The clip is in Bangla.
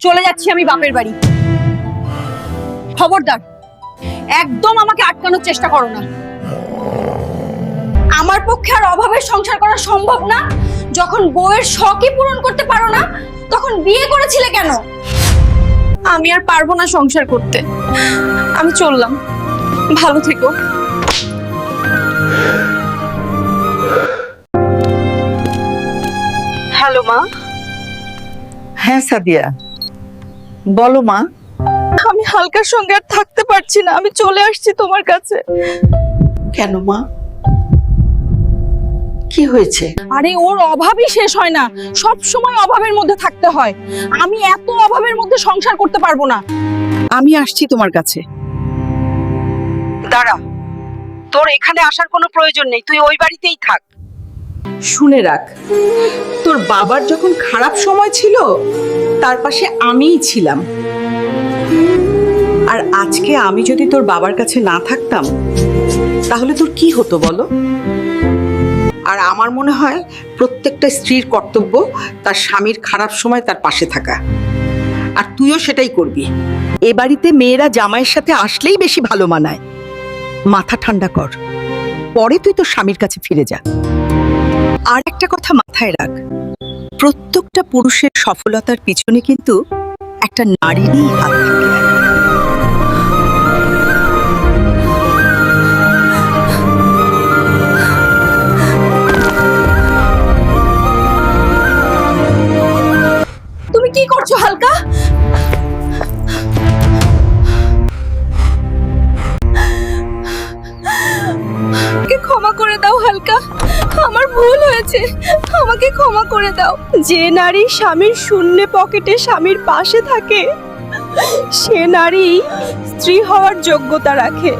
চলে যাচ্ছি আমি বাপের বাড়ি। খবরদার একদম আমাকে আটকানোর চেষ্টা করো না। আমার পক্ষে আর অভাবের সংসার করা সম্ভব না। যখন বউয়ের শখই পূরণ করতে পারো না তখন বিয়ে করেছিলে কেন? আমি আর পারব না সংসার করতে। আমি চললাম। ভালো থেকো। হ্যালো মা। হ্যাঁ সাদিয়া। বলো মা। আমি হালকার সঙ্গে আর থাকতে পারছি না। আমি চলে আসছি তোমার কাছে। কেন মা? কি হয়েছে? আরে ওর অভাবই শেষ হয় না। সব সময় অভাবের মধ্যে থাকতে হয়। আমি এত অভাবের মধ্যে সংসার করতে পারব না। আমি আসছি তোমার কাছে। দাঁড়া। তোর এখানে আসার কোনো প্রয়োজন নেই। তুই ওই বাড়িতেই থাক। শুনে রাখ। তোর বাবার যখন খারাপ সময় ছিল, তার পাশে আমিই ছিলাম। আর আজকে আমি যদি তোর বাবার কাছে না থাকতাম, তাহলে তোর কি হতো বলো? আর আমার মনে হয় প্রত্যেকটা স্ত্রীর কর্তব্য তার স্বামীর খারাপ সময় তার পাশে থাকা। আর তুইও সেটাই করবি। এ বাড়িতে মেয়েরা জামাইয়ের সাথে আসলেই বেশি ভালো মানায়। মাথা ঠান্ডা কর। পরে তুই তোর স্বামীর কাছে ফিরে যা। আর একটা কথা মাথায় রাখ। প্রত্যেকটা পুরুষের সফলতার পিছনে কিন্তু একটা নারীরই হাত থাকে। তুমি কি করছ, হালকা? ক্ষমা করে দাও, হালকা। আমার ভুল হয়েছে। আমাকে ক্ষমা করে দাও। যে নারী স্বামীর শূন্য পকেটে স্বামীর পাশে থাকে, সে নারী স্ত্রী হওয়ার যোগ্যতা রাখে।